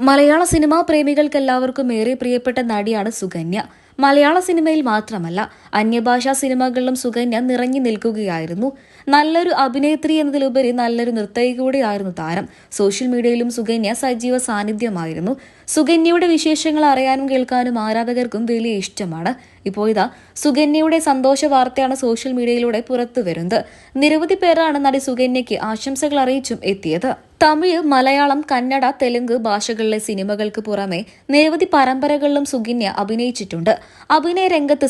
മലയാള cinema പ്രേമികൾക്കെല്ലാവർക്കും ഏറെ പ്രിയപ്പെട്ട നടിയാണ് സുകന്യ. മലയാള സിനിമയിൽ മാത്രമല്ല അന്യഭാഷാ സിനിമകളിലും സുകന്യ നിറഞ്ഞു നിൽക്കുകയായിരുന്നു. നല്ലൊരു അഭിനേത്രി എന്നതിലുപരി നല്ലൊരു നർത്തകി കൂടിയായിരുന്നു താരം. സോഷ്യൽ മീഡിയയിലും സുകന്യ സജീവ സാന്നിധ്യമായിരുന്നു. സുകന്യയുടെ വിശേഷങ്ങൾ അറിയാനും കേൾക്കാനും ആരാധകർക്കും വലിയ ഇഷ്ടമാണ്. ഇപ്പോൾ ഇതാ സുകന്യയുടെ സന്തോഷ വാർത്തയാണ് സോഷ്യൽ മീഡിയയിലൂടെ പുറത്തു വരുന്നത്. നിരവധി പേരാണ് നടി സുകന്യയ്ക്ക് ആശംസകൾ അറിയിച്ചും എത്തിയത്. തമിഴ് മലയാളം കന്നഡ തെലുങ്ക് ഭാഷകളിലെ സിനിമകൾക്ക് പുറമെ നിരവധി പരമ്പരകളിലും സുകന്യ അഭിനയിച്ചിട്ടുണ്ട്. അഭിനയ രംഗത്ത്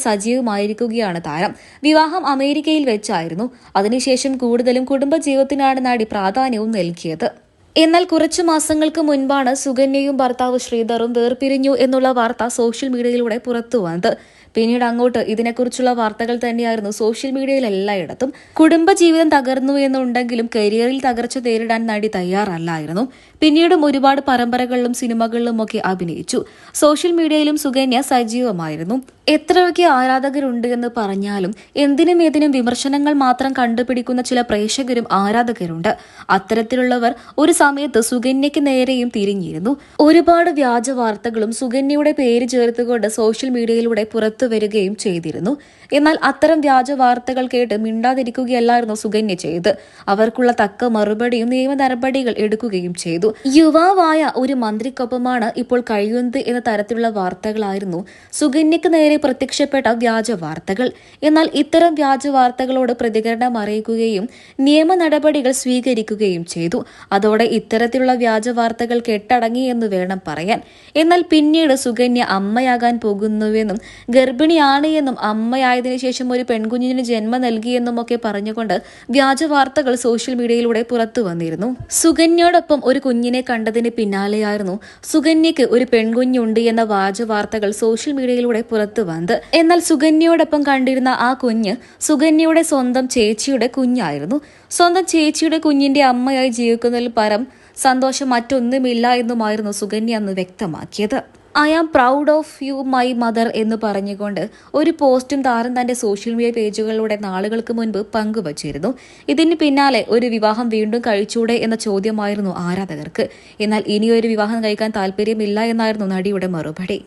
സജീവമായിരിക്കുകയാണ് താരം. വിവാഹം അമേരിക്കയിൽ വെച്ചായിരുന്നു. അതിനുശേഷം കൂടുതലും കുടുംബജീവിതത്തിനാണ് നടി പ്രാധാന്യവും നൽകിയത്. എന്നാൽ കുറച്ചു മാസങ്ങൾക്ക് മുൻപാണ് സുകന്യയും ഭർത്താവ് ശ്രീധറും വേർപിരിഞ്ഞു എന്നുള്ള വാർത്ത സോഷ്യൽ മീഡിയയിലൂടെ പുറത്തു വന്നത്. പിന്നീട് അങ്ങോട്ട് ഇതിനെക്കുറിച്ചുള്ള വാർത്തകൾ തന്നെയായിരുന്നു സോഷ്യൽ മീഡിയയിൽ എല്ലായിടത്തും. കുടുംബജീവിതം തകർന്നു എന്നുണ്ടെങ്കിലും കരിയറിൽ തകർച്ച നേരിടാൻ നടി തയ്യാറല്ലായിരുന്നു. പിന്നീടും ഒരുപാട് പരമ്പരകളിലും സിനിമകളിലും ഒക്കെ അഭിനയിച്ചു. സോഷ്യൽ മീഡിയയിലും സുകന്യ സജീവമായിരുന്നു. എത്രയൊക്കെ ആരാധകരുണ്ട് എന്ന് പറഞ്ഞാലും എന്തിനും ഏതിനും വിമർശനങ്ങൾ മാത്രം കണ്ടുപിടിക്കുന്ന ചില പ്രേക്ഷകരും ആരാധകരുണ്ട്. അത്തരത്തിലുള്ളവർ ഒരു സമയത്ത് സുകന്യയ്ക്ക് നേരെയും തിരിഞ്ഞിരുന്നു. ഒരുപാട് വ്യാജ വാർത്തകളും സുകന്യയുടെ പേര് ചേർത്തുകൊണ്ട് സോഷ്യൽ മീഡിയയിലൂടെ പുറത്തു വരികയും ചെയ്തിരുന്നു. എന്നാൽ അത്തരം വ്യാജ വാർത്തകൾ കേട്ട് മിണ്ടാതിരിക്കുകയല്ലായിരുന്നു സുകന്യ ചെയ്ത്. അവർക്കുള്ള തക്ക മറുപടിയും നിയമ നടപടികൾ എടുക്കുകയും ചെയ്തു. യുവാവായ ഒരു മന്ത്രിക്കൊപ്പമാണ് ഇപ്പോൾ കഴിയുന്നത് എന്ന തരത്തിലുള്ള വാർത്തകളായിരുന്നു സുകന്യക്ക് നേരെ പ്രത്യക്ഷപ്പെട്ട വ്യാജ വാർത്തകൾ എന്നാൽ ഇത്തരം വ്യാജ വാർത്തകളോട് പ്രതികരണം അറിയിക്കുകയും നിയമ നടപടികൾ സ്വീകരിക്കുകയും ചെയ്തു. അതോടെ ഇത്തരത്തിലുള്ള വ്യാജ വാർത്തകൾ കെട്ടടങ്ങി എന്ന് വേണം പറയാൻ. എന്നാൽ പിന്നീട് സുകന്യ അമ്മയാകാൻ പോകുന്നുവെന്നും ഗർഭിണിയാണ് എന്നും അമ്മയായതിനു ശേഷം ഒരു പെൺകുഞ്ഞിന് ജന്മം നൽകിയെന്നും ഒക്കെ പറഞ്ഞുകൊണ്ട് വ്യാജ വാർത്തകൾ സോഷ്യൽ മീഡിയയിലൂടെ പുറത്തു വന്നിരുന്നു. സുകന്യയോടൊപ്പം ഒരു കുഞ്ഞിനെ കണ്ടതിന് പിന്നാലെയായിരുന്നു. സുകന്യക്ക് ഒരു പെൺകുഞ്ഞുണ്ട് എന്ന വ്യാജ വാർത്തകൾ സോഷ്യൽ മീഡിയയിലൂടെ പുറത്തു വന്നത് എന്നാൽ സുകന്യയോടൊപ്പം കണ്ടിരുന്ന ആ കുഞ്ഞ് സുകന്യയുടെ സ്വന്തം ചേച്ചിയുടെ കുഞ്ഞായിരുന്നു. സ്വന്തം ചേച്ചിയുടെ കുഞ്ഞിന്റെ അമ്മയായി ജീവിക്കുന്നതിൽ പരം സന്തോഷം മറ്റൊന്നുമില്ല എന്നുമായിരുന്നു സുകന്യ അന്ന് വ്യക്തമാക്കിയത്. I am proud of you my mother എന്ന് പറഞ്ഞുകൊണ്ട് ഒരു പോസ്റ്റും താരം തന്റെ സോഷ്യൽ മീഡിയ പേജുകളിലൂടെ നാളുകൾക്ക് മുൻപ് പങ്കുവച്ചിരുന്നു. ഇതിന് പിന്നാലെ ഒരു വിവാഹം വീണ്ടും കഴിച്ചൂടെ എന്ന ചോദ്യമായിരുന്നു ആരാധകർക്ക്. എന്നാൽ ഇനിയൊരു വിവാഹം കഴിക്കാൻ താല്പര്യമില്ല എന്നായിരുന്നു നടിയുടെ മറുപടി.